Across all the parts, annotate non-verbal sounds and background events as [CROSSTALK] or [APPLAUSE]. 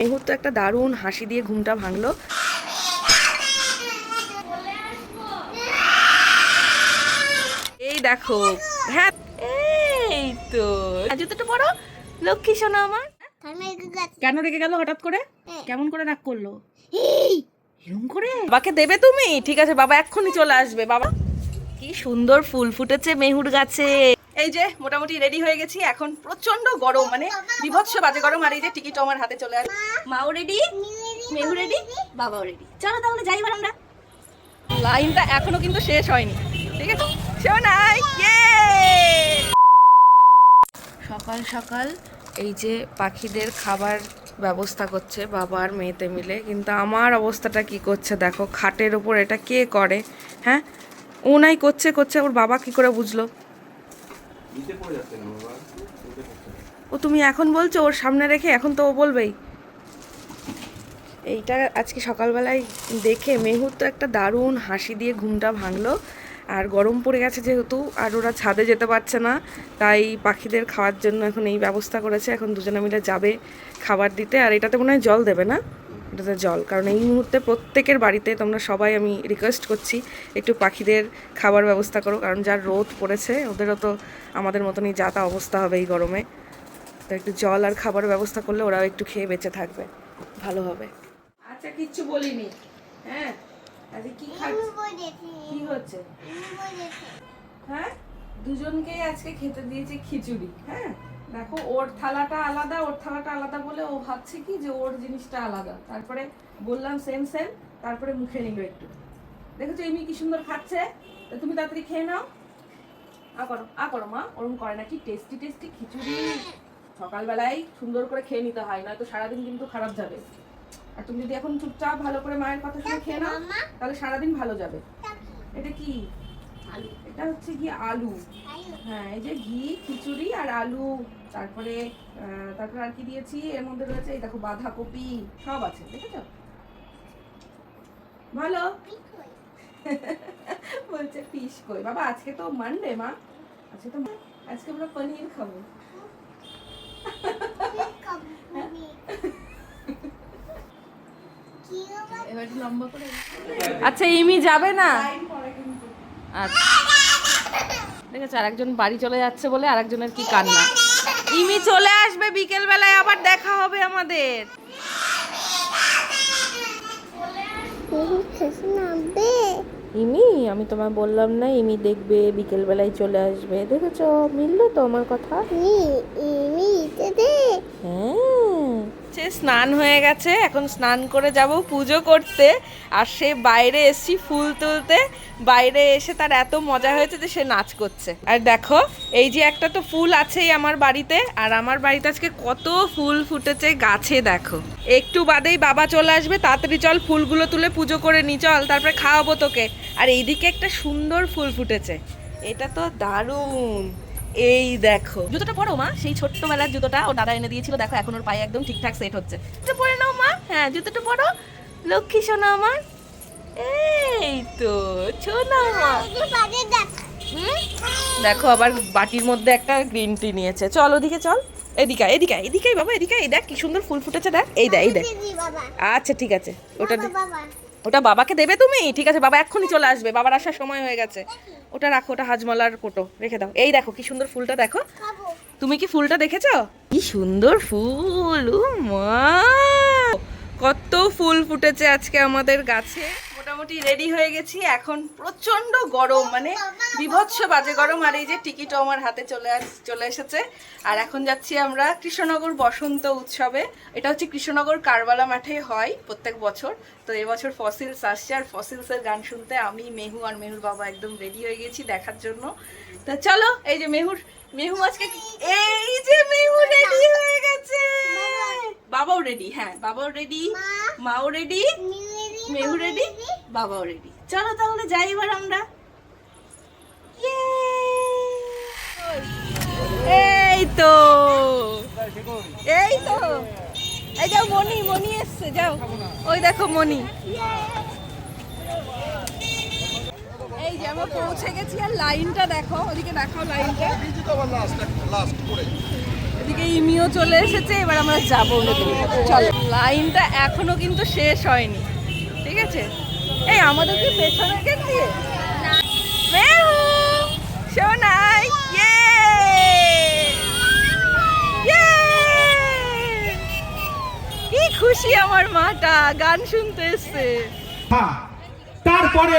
মেহুর তো একটা দারুণ হাসি দিয়ে ঘুমটা ভাঙলো। এই দেখো হ্যাঁ এই তো। জুতোটা পরো, লক্ষ্মী সোনা আমার। কেন রেগে গেল হঠাৎ করে? কেমন করে রাগ করল? এরকম করে? বাবাকে দেবে তুমি? ঠিক আছে, বাবা এক্ষুনি চলে আসবে। বাবা, কি সুন্দর ফুল ফুটেছে মেহুর গাছে। এই যে মোটামুটি রেডি হয়ে গেছি। এখন প্রচণ্ড গরম মানে বিভৎস বাজে গরম, আর এই যে টিকিট আমার হাতে চলে আসে। মাও রেডি মেহু রেডি বাবাও রেডি চলো তাহলে যাই এবার আমরা। লাইনটা এখনও কিন্তু শেষ হয়নি, ঠিক আছে? শোনাই সকাল সকাল এই যে পাখিদের খাবার ব্যবস্থা করছে বাবা আর মেয়েতে মিলে, কিন্তু আমার অবস্থাটা কি করছে দেখো, খাটের ওপর এটা কে করে হ্যাঁ? ওনাই করছে করছে, ওর বাবা কি করে বুঝলো নিচে পড়ে যাচ্ছে না বাবা নিচে পড়ছে ও, তুমি এখন বলছো ওর সামনে রেখে, এখন তো ও বলবেই। এইটা আজকে সকালবেলায় দেখে মেহুর তো একটা দারুণ হাসি দিয়ে ঘুমটা ভাঙলো, আর গরম পড়ে গেছে যেহেতু, আর ওরা ছাদে যেতে পারছে না, তাই পাখিদের খাওয়ার জন্য এখন এই ব্যবস্থা করেছে, এখন দুজনে মিলে যাবে খাবার দিতে, আর এটাতে মনে হয় জল দেবে না? এটাতে জল। কারণ এই মুহূর্তে প্রত্যেকের বাড়িতে তোমরা সবাই আমি রিকোয়েস্ট করছি একটু পাখিদের খাবার ব্যবস্থা করো কারণ যার রোদ পড়েছে ওদেরও তো আমাদের মতনই যা তা অবস্থা হবে এই গরমে। তো একটু জল আর খাবার ব্যবস্থা করলে ওরাও একটু খেয়ে বেঁচে থাকবে ভালো হবে। আচ্ছা কিচ্ছু বলিনি। হ্যাঁ? আজকে কি খাচ্ছি? কি হচ্ছে? হ্যাঁ? দুজনকেই আজকে খেতে দিয়েছে খিচুড়ি হ্যাঁ? দেখো ওর থালাটা আলাদা ওর থালাটা আলাদা বলে ও ভাবছে কি যে ওর জিনিসটা আলাদা। তারপরে বললাম সেম সেম তারপরে মুখে নিল একটু। দেখেছ এমনি কি সুন্দর খাচ্ছে? তা তুমি তাড়াতাড়ি খেয়ে নাও। আ করো আ করো মা ওরকম করে না কি টেস্টি টেস্টি খিচুড়ি। সকালবেলায় সুন্দর করে খেয়ে নিতে হয় নয়তো সারাদিন কিন্তু খারাপ যাবে। আর তুমি যদি এখন চুপচাপ ভালো করে মায়ের কথা শুনে খেয়ে নাও তাহলে সারাদিন ভালো যাবে। এটা কি? আলু। এটা হচ্ছে কি আলু। হ্যাঁ এই যে ঘি খিচুড়ি আর আলু তারপরে তারপরে আর কি দিয়েছি? এর মধ্যে রয়েছে এই দেখো বাঁধাকপি সব আছে দেখেছ? ভালো? [LAUGHS] বলছে ফিশ কই বাবা আজকে তো মানডে মা। আজকে তো আজকে আমরা পনির খাব। [LAUGHS] এবার একটু আচ্ছা ইমি যাবে না? আচ্ছা। দেখেছ? আরেকজন বাড়ি চলে যাচ্ছে বলে আরেকজনের কি কান্না? ইমি চলে আসবে বিকেল বেলায় আবার দেখা হবে আমাদের। ইমি আমি তোমায় বললাম না ইমি দেখবে বিকেল বেলায় চলে আসবে। দেখেছ? মিললো তো আমার কথা? হ্যাঁ। সে স্নান হয়ে গেছে। এখন স্নান করে যাব পুজো করতে। আর সে বাইরে এসছি ফুল তুলতে। বাইরে এসে তার এত মজা হয়েছে যে সে নাচ করছে। আর দেখো, এই যে একটা তো ফুল আছেই আমার বাড়িতে। আর আমার বাড়িতে আজকে কত ফুল ফুটেছে গাছে দেখো। একটু বাদেই বাবা চলে আসবে, তাড়াতাড়ি চল ফুলগুলো তুলে পুজো করে নি, চল, তারপরে খাওয়াবো তোকে। আর এইদিকে একটা সুন্দর ফুল ফুটেছে। এটা তো দারুণ। এই দেখো। জুতোটা পরো মা। সেই ছোট্টবেলার জুতোটা ও দাদা এনে দিয়েছিল। দেখো এখন ওর পায়ে একদম ঠিকঠাক সেট হচ্ছে। জুতো পরে নাও মা। হ্যাঁ জুতোটা পরো। লক্ষ্মী সোনা আমার। এই তো সোনা মা। দেখো আবার বাটির মধ্যে একটা গ্রিন টি নিয়েছে। চল ওদিকে চল। এদিকে এদিকে এদিকে বাবা এদিকে এই দেখ কি সুন্দর ফুল ফুটেছে দেখ। এই দেখ এই দেখ। আচ্ছা ঠিক আছে। ওটা ওটা বাবাকে দেবে তুমি? ঠিক আছে বাবা এক্ষুনি চলে আসবে। বাবার আসার সময় হয়ে গেছে। ওটা রাখো ওটা হাজমলার কোটো রেখে দাও। এই দেখো কি সুন্দর ফুলটা দেখো। তুমি কি ফুলটা দেখেছ? কি সুন্দর ফুল মা কত ফুল ফুটেছে আজকে আমাদের গাছে। মোটামুটি রেডি হয়ে গেছি। এখন প্রচণ্ড গরম মানে বিভৎস বাজে গরম আর এই যে টিকিটও আমার হাতে চলে চলে এসেছে। আর এখন যাচ্ছি আমরা কৃষ্ণনগর বসন্ত উৎসবে। এটা হচ্ছে কৃষ্ণনগর কারবালা মাঠে হয় প্রত্যেক বছর। তো এবছর ফসিলস আসছে আর ফসিলসের গান শুনতে আমি মেহু আর মেহুর বাবা একদম রেডি হয়ে গেছি দেখার জন্য। তা চলো এই যে মেহুর মেহু আজকে এই যে মেহু রেডি হয়ে গেছে! বাবাও রেডি হ্যাঁ বাবাও রেডি মাও রেডি মেহু রেডি বাবাও রেডি চলো তাহলে যাই এবার আমরা। এই তো। এই তো। এই যাও মনি মনি এসছে, যাও। ওই দেখো মনি এই যে আমরা পৌঁছে গেছি, আর লাইনটা দেখো, ওদিকে দেখাও লাইনটা। এদিকে ইমিও চলে এসেছে, এবার আমরা যাব চলো, লাইনটা এখনও কিন্তু শেষ হয়নি। ঠিক আছে? এই আমাদের কি পেছনে গেট কি খুশি আমার মাটা গান শুনতে এসছে। হ্যাঁ তারপরে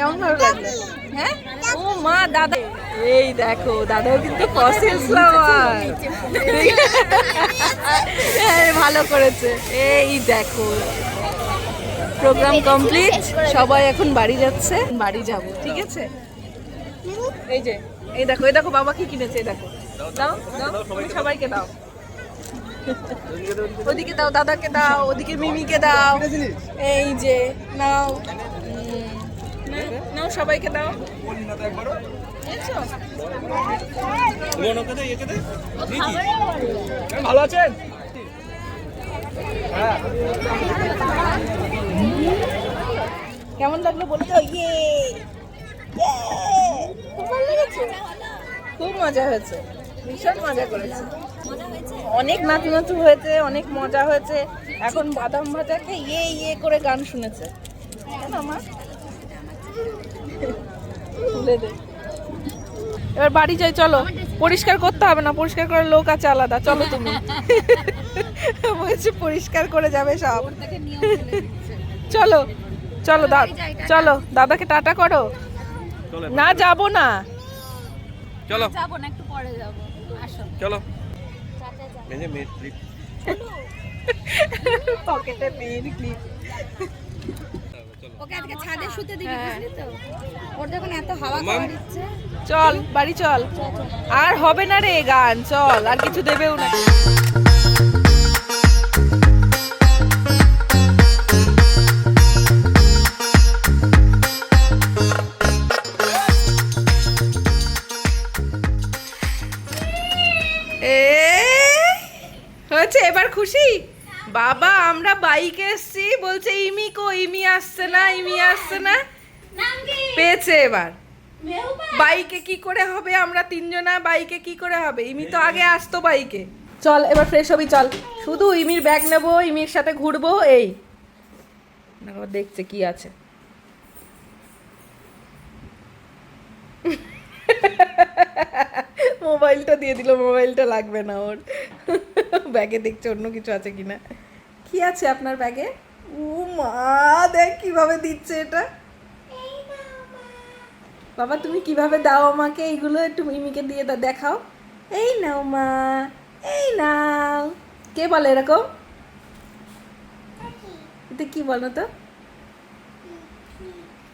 কেমন ভালো লাগল হ্যাঁ? ও মা দাদা। এই দেখো দাদাও কিন্তু ফসিলস লাভার হ্যাঁ, ভালো করেছে। এই দেখো। প্রোগ্রাম কমপ্লিট সবাই এখন বাড়ি যাচ্ছে। বাড়ি যাব ঠিক আছে? এই যে এই দেখো এই দেখো বাবা কি কিনেছে এই দেখো। দাও দাও সবাইকে দাও। ওদিকে দাও দাদাকে দাও ওদিকে মিমিকে দাও। এই যে নাও। সবাইকে দাও। ভালো আছেন? কেমন লাগল বলে তো? ইয়ে! খুব ভালো লেগেছে। খুব মজা হয়েছে। ভীষণ মজা করেছে। অনেক নাচু নাচু হয়েছে অনেক মজা হয়েছে। এখন বাদাম ভাজাকে ইয়ে ইয়ে করে গান শুনেছে। মা? তুলে দে। এবার বাড়ি যাই চলো। পরিষ্কার করতে হবে না পরিষ্কার করার লোক আছে আলাদা চলো তুমি। বলছি পরিষ্কার করে যাবে সব। চলো চলো দা চলো দাদাকে টাটা করো। না যাব না। চলো। যাব না একটু পরে যাব। আসো। চলো। পকেটে মেয়ের ক্লিপ ওকে আজকে ছাদে শুতে দিবি হ্যাঁ। বুঝলি তো? ওর যখন এত হাওয়া খাওয়া দিচ্ছে। চল বাড়ি চল। আর হবে না রে গান চল আর কিছু দেবেও না। বাবা আমরা বাইকে এসছি। বলছে ইমি কো ইমি আসছে না ইমি আসছে না। পেয়েছে এবার। বাইকে কি করে হবে? আমরা তিনজনা বাইকে কি করে হবে? ইমি তো আগে আসতো বাইকে। চল এবার ফ্রেশ হবি চল। শুধু ইমির ব্যাগ নেব ইমির সাথে ঘুরবো এই। না, দেখছে কি আছে। মোবাইলটা দিয়ে দিল, মোবাইলটা লাগবে না ওর। ব্যাগে দেখছে অন্য কিছু আছে কিনা। কি আছে আপনার ব্যাগে? ও মা, দেখ কীভাবে দিচ্ছে এটা। বাবা, তুমি কীভাবে দাও আমাকে? এইগুলো একটু মিমিকে দিয়ে দাও, দেখাও। এই নাও মা, এই নাও। কে বলে এরকম? এটা কি বলো তো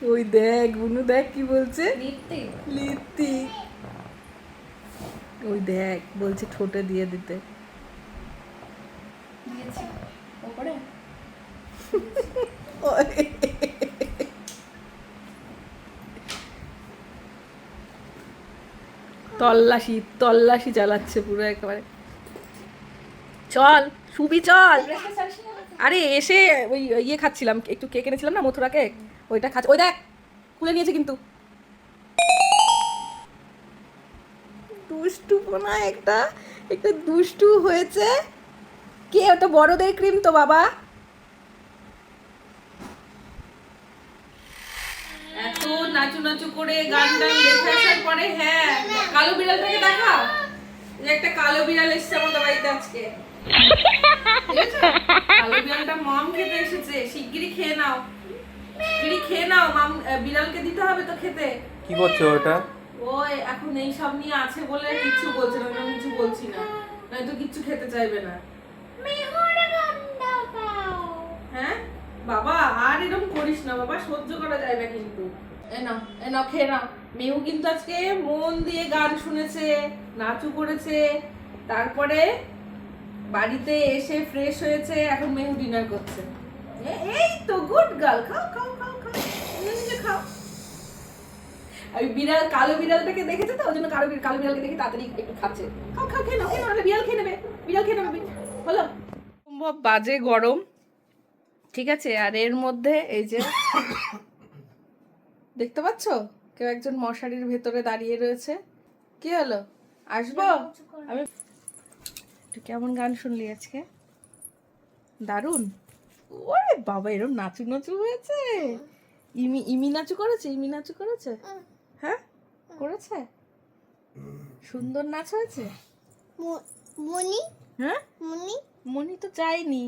ওই দেখ বুনু দেখ কি বলছে। লিপ্তি। ওই দেখ বলছে ঠোঁটে দিয়ে দিতে। [LAUGHS] তল্লাশি তল্লাশি চালাচ্ছে পুরো একেবারে। চল সুবি চল। আরে এসে ওই ইয়ে খাচ্ছিলাম একটু কেক এনেছিলাম না মথুরা কেক ওইটা খাচ্ছি। ওই দেখ খুলে নিয়েছে কিন্তু। দুষ্টু পোনা একটা একটা দুষ্টু হয়েছে। কে? ওটা বড়দের ক্রিম তো বাবা। এত নাচু নাচু করে গান টান দেখে আসার পরে হ্যাঁ কালো বিড়ালটাকে দেখা যে একটা কালো বিড়াল এসছে আমাদের বাড়িতে আজকে? [LAUGHS] কালো বিড়ালটা মাম খেতে এসেছে শিগগিরই খেয়ে নাও। খেয়ে নাও মাম বিড়ালকে দিতে হবে তো খেতে। কি করছ ওটা? ও এখন এই সব নিয়ে আছে বলে কিচ্ছু বলছে না আমি কিছু বলছি না। নয়তো কিচ্ছু খেতে চাইবে না। হ্যাঁ? বাবা আর এরকম করিস না বাবা সহ্য করা যায় না কিন্তু। এ নাও এ নাও খেয়ে নাও। মেহু কিন্তু আজকে মন দিয়ে গান শুনেছে নাচু করেছে। তারপরে বাড়িতে এসে ফ্রেশ হয়েছে এখন মেহু ডিনার করছে। এই তো, গুড গার্ল, খাও খাও খাও খাও নিজে খাও। আমি বিড়াল, কালো বিড়ালটাকে দেখেছে তো? ওই জন্য কালো কালো বিড়ালকে দেখে তাড়াতাড়ি একটু খাচ্ছে। খাও খাও, খেয়ে নাও খেয়ে নাও বিড়াল খেয়ে নেবে, বিড়াল খেয়ে নেবে। সম্ভব বাজে গরম, ঠিক আছে? আর এর মধ্যে এই যে, দেখতে পাচ্ছ? কেউ একজন মশারির ভেতরে দাঁড়িয়ে রয়েছে। কি হলো? আসব? আমি কেমন গান শুনলি আজকে? দারুণ ওরে বাবা এরম নাচু নাচু হয়েছে? ইমি ইমি নাচু করেছে ইমি নাচু করেছে? হ্যাঁ? করেছে? সুন্দর নাচ হয়েছে? মনি? হ্যাঁ? মনি? মনি তো চাইনি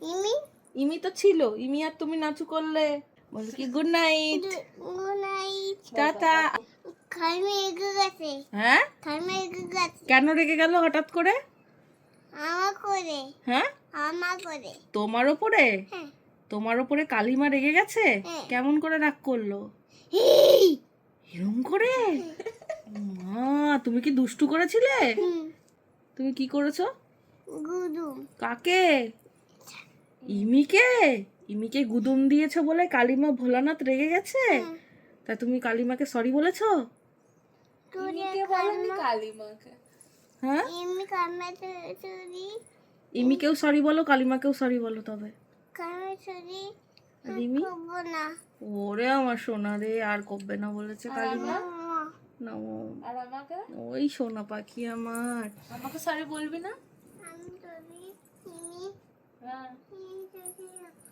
ইমি? ইমি তো ছিল। ইমি আর তুমি নাচু করলে। বল কি গুড নাইট গুনাইট টাটা। খাইমে এগো গেছে। হ্যাঁ? খাইমে এগো গেছে। কেন রেগে গেল হঠাৎ করে? আমা করে। হ্যাঁ? আমা করে তোমার ওপরে হ্যাঁ। তোমার ওপরে কালিমা রেগে গেছে? হ্যাঁ। কেমন করে রাগ করল? এরম করে? [LAUGHS] মা তুমি কি দুষ্টু করেছিলে? তুমি কি করেছ? গুদুম। কাকে? ইমিকে? ইমিকে গুদুম দিয়েছ বলে কালিমা ভোলানাথ রেগে গেছে? তা তুমি কালিমাকে সরি বলেছ? করে কালমা হ্যাঁ? ইমি কালমা চুরি ইমিকেও সরি বলো কালিমাকেও সরি বলো তবে। না। ওরে আমার সোনা রে আর করবে না বলেছে কালিমা। না ও- আর আমাকে? ওই সোনা পাখি আমার। আমাকে সরি বলবি না?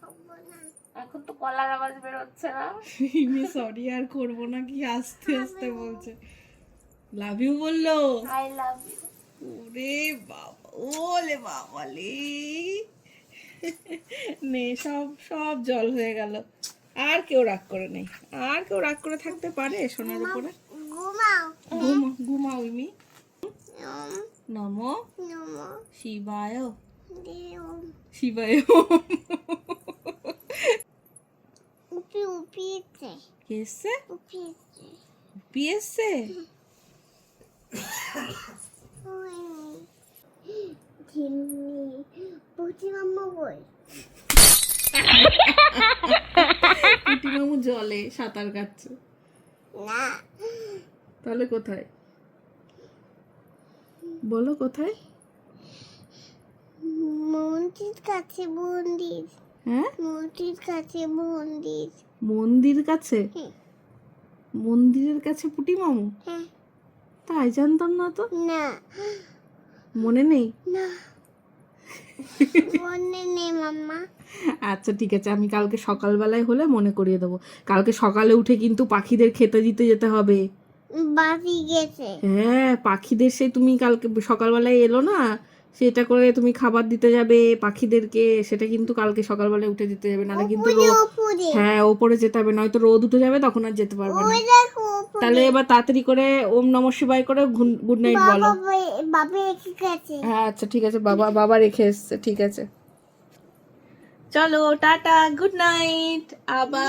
করব না। এখন তো কলার আওয়াজ বের হচ্ছে না। ইমি সরি আর করব না কি আস্তে আস্তে বলছে। লাভ ইউ বলল। আই লাভ ইউ ওরে বাবা ওলে বাবা লে নে সব সব জল হয়ে গেল। আর কেউ রাগ করে নেই। আর কেউ রাগ করে থাকতে পারে সোনার উপরে। ঘুমাও। ঘুমা ঘুমাও ইমি নম। নমো। শিবায়। শিবায়। এসছে এসছে মাম্মা পুটি মামু জলে সাঁতার কাটছে। না। তাহলে কোথায়? বলো কোথায়? মন্দির কাছে মন্দির। হ্যাঁ? মন্দির কাছে মন্দির। মন্দির কাছে। মন্দিরের কাছে পুটি মামু হ্যাঁ। তাই জানতাম না তো। না। মনে নেই? না। আচ্ছা ঠিক আছে। আমি কালকে সকালবেলায় হলে মনে করিয়ে দেবো। কালকে সকালে উঠে কিন্তু পাখিদের খেতে দিতে যেতে হবে। গেছে। হ্যাঁ পাখিদের সে তুমি কালকে সকালবেলায় এলো না সেটা করে তুমি খাবার দিতে যাবে পাখিদেরকে সেটা কিন্তু কালকে সকালবেলায় উঠে দিতে যাবে। নাহলে কিন্তু হ্যাঁ ওপরে যেতে হবে। নয়তো রোদ উঠে যাবে তখন আর যেতে পারবে না। তাহলে এবার তাড়াতাড়ি করে ওম নম শিবায় করে গুড নাইট বলো। হ্যাঁ আচ্ছা ঠিক আছে বাবা বাবা রেখে এসছে ঠিক আছে। চলো টাটা গুড নাইট আবার।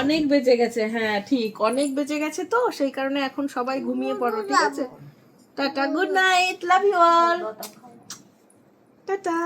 অনেক বেজে গেছে হ্যাঁ ঠিক অনেক বেজে গেছে তো সেই কারণে এখন সবাই ঘুমিয়ে পড়ো ঠিক আছে? Tata good night love you all tata.